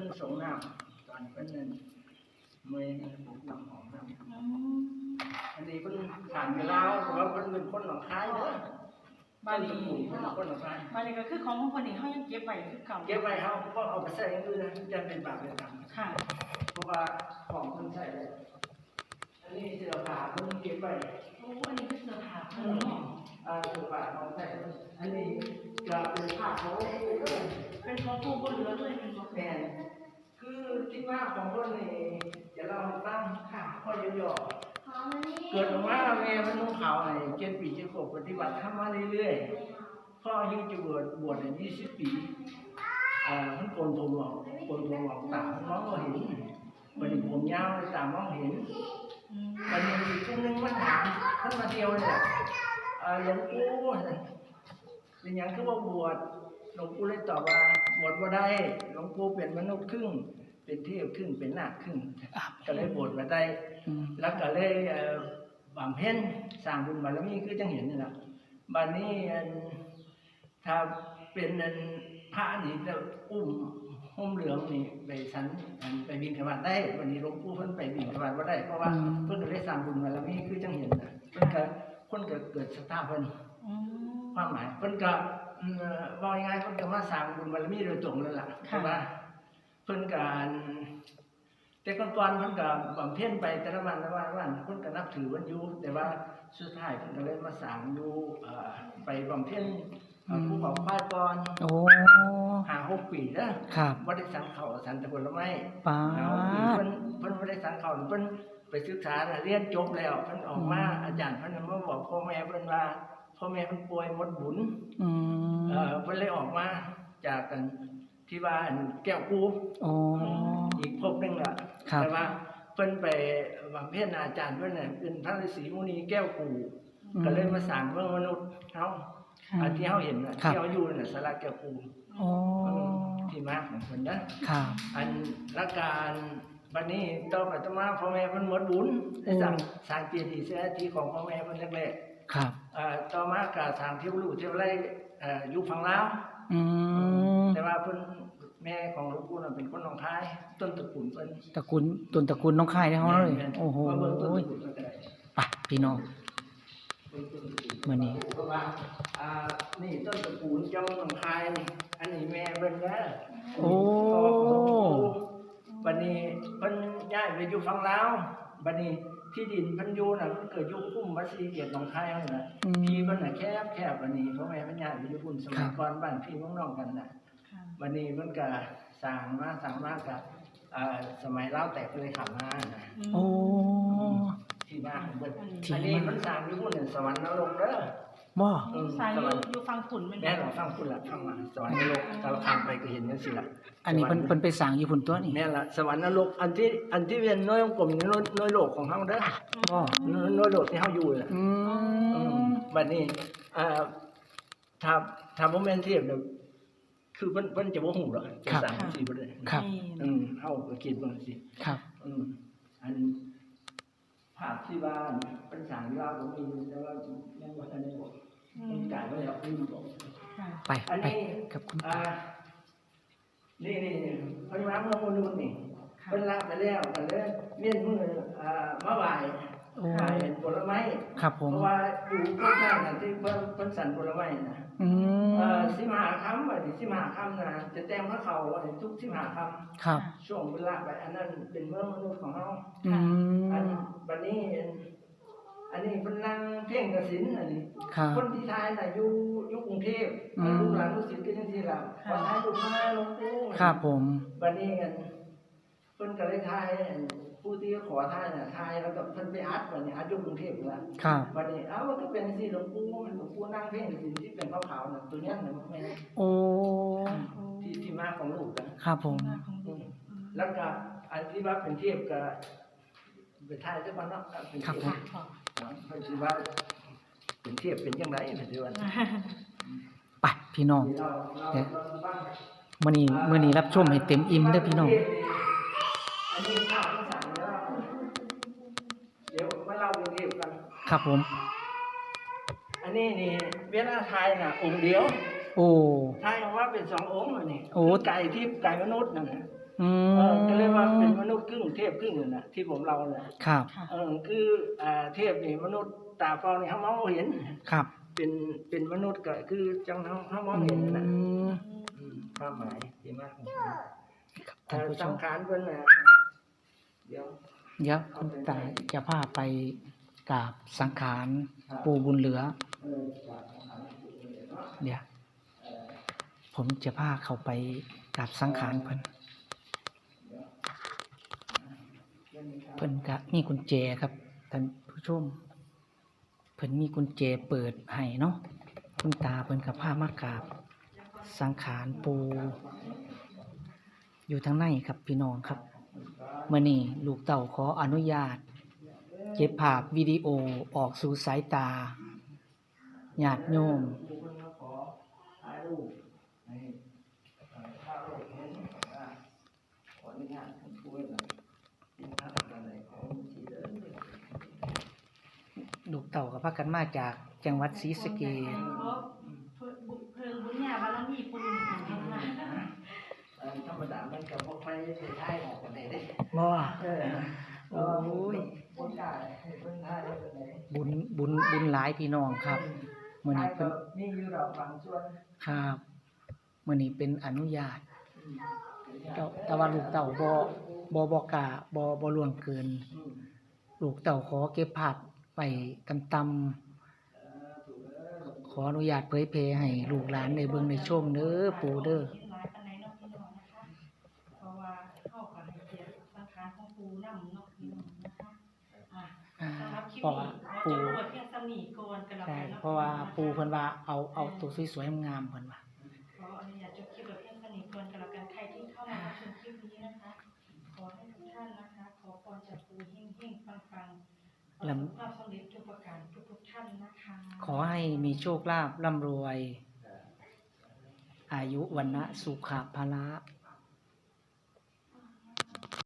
เป็นสงน้ำตอนเป็นนั่นเมย์ผมน้ำหอมน้ำอืมอันนี้เป็นผ่านไปแล้วเพราะว่าเป็นเป็นคนหนองคายเด้อบ้านนี้เป็นคนหนองคายบ้านนี้ก็คือของคนนี้เขายังเก็บไว้คือเก่าเก็บไว้เขาก็เอาไปใส่อย่างอื่นนะจะเป็นบาปเป็นกรรมค่ะเพราะว่าของคนใส่เลยอันนี้เสื้อผ้าเพิ่นเก็บไว้โอ้อันนี้คือเสื้อผ้าอืเพิ่นมเนาะอ่าเสื้อผ้าของใส่อันนี้จะเป็นผ้าเขาเป็นของผู้บนเรือเลยเป็นของแม่น คือที่ว่าของคนนี่จะเล่าให้ฟังค่ะพ่อย่อๆเกิดออกมาแม่มันนุ่งขาวไอ้เจ็ดปีเจ็ดขวบปฏิบัติธรรมมาเรื่อยๆพ่ออายุจะบวชบวชในยี่สิบปีอ่ามันโกนผมออกโกนผมออกตามันมองไม่เห็นมันนี้ผมยาวตามองเห็นอืมวันนี้อีกช่วงนึงมันถามท่านมาเที่ยวเนี่ยเอ่อหลวงปู่เป็นหยังคือว่าบวช หลวงปู่เลยตอบว่าบวชบ่ได้หลวงปู่เป็นมนุษย์ครึ่ง เป็นเทพครึ่งเป็นนาคครึ่งก็เลยบวชมาได้อืมแล้วก็เลยเอ่อบำเพ็ญสร้างบุญบารมีคือจังเห็นนี่แหละบัดนี้อันถ้าเป็นอันพระนี่จะอุ้มห่มเหลืองนี่ไปสันอันไปบินขบาตได้ วันนี้หลวงปู่เพิ่นไปบินขบาตบ่ได้เพราะว่าอืมเพิ่นก็เลยสร้างบุญบารมีคือจังเห็นน่ะเพิ่นก็คนก็เกิดศรัทธาเพิ่นอืมความหมายเพิ่นก็ อืมเว่าง่ายๆเพิ่นก็มาสร้างบุญบารมีโดยตรงแล้วล่ะค่ะเพราะว่าเพิ่นก็อันแต่ก่อนๆเพิ่นก็บำเพ็ญไปแต่ละวันแต่ละวันแต่ละวันเพิ่นก็นับถือวันอยู่แต่ว่าสุดท้ายเพิ่นก็เลยมาสร้างอยู่เอ่อไปบำเพ็ญเอ่อภูเขาควายก่อนโอ้หาหกปีเด้อครับบ่ได้สังเขาสันแตะผลไม้ป้าหาหกปีดเพิ่นเพิ่นบ่ได้สังเขาเพิ่นไปศึกษาน่ะเรียนจบแล้วเพิ่นออกมาอืมอาจารย์เพิ่นมาบอกพ่อแม่เพิ่นว่า พ่อแม่เพิ่นป่วยหมดบุญอืมเอ่อเพิ่นเลยออกมาจากกันที่ว่าอันแก้วกูโอ้อีกภพหนึงล่ะครับแต่ว่าเพิ่นไปบำเพ็ญอาจารย์เพิ่นน่ะเป็นพระฤาษีมุนีแก้วกูก็เลยมาสร้างเมืองมนุษย์เฮาค่ะอันที่เฮาเห็นน่ะครับที่เฮาอยู่น่ะสาราแก้วกูโอ้ที่มาของเพิ่นนะครับอันละการบัดนี้ต่อไปต่อมาพ่อแม่เพิ่นหมดบุญได้สร้างสร้างเจดีย์เสียที่ของพ่อแม่เพิ่นแรกๆครับเอ่อ ต่อมาก็ทางเที่ยวลู่เที่ยวไร่เอ่ออยู่ฝั่งลาวอืมแต่ว่าเพิ่นแม่ของหลวงปู่น่ะเป็นคนหนองคาย ต้นตระกูลเพิ่นตระกูลต้นตระกูลน้องค่ายได้เฮาเลยแม่นๆโอ้โหมาเบิ่งต้นตระกูลเพิ่นก็ได้ไปพี่น้องเบิ่งต้นตระกูลมื้อนี้เพราะว่าอ่านี่ต้นตระกูลเจ้าหนองคายนี่อันนี้แม่เพิ่นนะโอ้บัดนี้เพิ่นย้ายไปอยู่ฝั่งลาวบัดนี้ ที่ดินเพิ่นอยู่น่ะเพิ่นเกิดอยู่คุ้มวัดศรีเกียรติหนองคายนั่นน่ะอืม พี่เพิ่นน่ะแคบแคบบัดนี้พ่อแม่เพิ่นย้ายไปอยู่พุ่นสมัครัยบ ก่อนบ้านพี่น้องๆกันน่ะค่ะวันนี้มันก็สร้างมาสร้างมากับเอ่อสมัยเล่าแตกเลยขับมานะโอ้ ที่มาของเบิดที่มาอันนี้มันสร้างอยู่พุ่นน่ะสวรรค์นรกเด้อ บ่อืมสายสอวรยู่รค์อยู่ฟังขุนแม่นแม่บ่เราฟังพุ่นละฟังมาสวรรค์นรกถ้าเราข้ามไปก็เห็นจังซี่ล่ะอันนี้เพิ่นเพิ่นไปสร้างอยู่พุ่นตัวนี่แม่นละสวรรค์นรกอันที่อันที่เป็นน้อยกลมน้อยน้อยโลกของเฮาเด้อบ่น้อยน้อยโลกที่เฮาอยู่น่ะ อือืมมบัดนี้เอ่อถ้าถ้าบ่แม่นเทียบเนี่ยคือเพิ่นเพิ่นจะบ่ฮู้หรอกจะสร้างจังซี่บ่ได้ครับ อืมเฮาก็คิดว่าสิครับ อืมอันภาพที่บ้านเป็นสางที่บ้านผมมีแต่ว่า ไปอันไปนี้กับคุณอ่านี่นี่นี่พญาเมืองมนุษย์นี่เป็นละไปแล้วกันเลยเมียนมืออ่ามาไหวโอ้ไหวผลไม้ครับผมเพราะว่าอยู่ใกล้ๆกันที่เพิ่นเพิ่นสั่นผลไม้นะอืมเอ่อสิมหาคำว่าสิสิมหาคำนะจะแต่งพระเขาว่าสิทุกสิมหาคำครับ ช่วงเวลาไปอันนั้นเป็นเมืองมนุษย์ของเราอือันมบัดนี้ อันนี้เป็นนาง เพ่งกสินอันนี้ครับ คนที่ทายน่ะอยู่อยู่กรุงเทพอืม ลูกหลานลูกศิษย์ก็จังซี่ล่ะขอทายลูกมาหลวงปู่ครับผม บัดนี้กันเพิ่นก็เลยทายอันผู้ที่ขอทายน่ะทายแล้วก็เพิ่นไปอัดบัดนี้อัดอยู่กรุงเทพนั่นล่ะครับ บัดนี้เอ้ามันก็เป็นสิหลวงปู่มันหลวงปู่นางเพ่งกสินที่เป็นขาวๆน่ะตัวเนี้ยน่ะแม่โอ้ ที่ที่มาของลูกน่ะ ครับผม อืมแล้วก็อันที่ว่าเป็นเทียบกับไปทายซะก่อนเนาะเป็นครับเทียผมเพิ่นสิว่า เป็นเทียบเป็นจังได๋ปัจจุบันไปพี่น้องเราเราเราบ้างมื้อนี้มื้อนี้รับชมให้เต็มอิ่มเด้อพี่น้องอันนี้ข้าวที่สั่งแล้วเดี๋ยวมาเล่าเป็นเทียบกันครับผม อันนี้นี่เวลาทายน่ะองค์เดียว โอ้ทายออกมาเป็นสององค์อันนี้โอ้ไก่ที่ไก่มนุษย์นั่นน่ะ ออืเออมก็เรียกว่าเป็นมนุษย์ครึ่งเทพครึ่งน่ะนะที่ผมเราเนี่ยครับค่ะ เออคืออ่าเทพนี่มนุษย์ตาฟองนี่เขามองบ่เห็น ครับเป็นเป็นมนุษย์ก็คือจังเขาเขามองอืเห็นนะมอืมความหมายดีมากของท่านผู้ชสัมงขารเพิ่นน่ะเดี๋ยว เดี๋ยวคุณตาจะพาไปกราบสังขารปู่บุญเหลือเออจากสังขารปู่บุญเหลือเนาะเดี๋ยวผมจะพาเขาไปกราบสังขารเพิ่น เพิ่นกะมีกุญแจครับท่านผู้ชมเพิ่นมีกุญแจเปิดให้เนาะคุณตาเพิ่นกับพามากราบ สังขารปู อยู่ทางในครับพี่น้องครับเมื่อนี้ลูกเต่าขออนุญาต เก็บภาพวิดีโอออกสู่สายตาญาติโยม ปู่เพิ่นมาขอถ่ายรูปให้เอ่อพระโลกเห็นว่าขออนุญาตท่านผู้เพิ่นน่ะกินข้าวกันเลยขออนุญาตเด้อ ลูก เต่ากับพากันมาจากจังหวัดศรีสะเกษเพราะเพิ่นบุญเพิ่นบุญญาบารมีปู่ของเราเอ่อธรรมดามันก็บ่ค่อยได้ถ่ายออกกันได้เด้บ่เออโอ้ยบ่กล้าให้เพิ่นถ่ายได้ปานใดบุญบุญบุญหลายพี่น้องครับมื้อนี้ถ่ายเพิ่ก็นมีอยู่ดอกบางส่วนครับมื้อนี้เป็นอนุญาตอืมแต่แต่ว่าลูกเต่าบ่บ่บ่กล้าบ่บ่ล่วงเกินอืมลูกเต่าขอเก็บภาพ ไปตำตำขออนุญาตเผยแพร่ให้ลูกหลานได้เบิ่งได้ชมเด้อปู่เด้อหลายปานใดเนาะพี่น้องนะคะเพราะว่าเข้ากับให้เกียรติสังขารของปู่นำเนาะพี่น้องนะคะอะอ่าสำหรับคลิปเพราะว่านี้เราปู่จะเปิดเพียงสมีก่อนกันแล้วใช่กันนเพราะว่าปู่เพิ่นว่าเอาเอาตัวสวยๆงามๆเพิ่นว่า ๆประสบความสำเร็จทุกประการทุกๆท่านนะคะขอให้มีโชคลาภร่ำรวย อายุวันนะสุขภาละ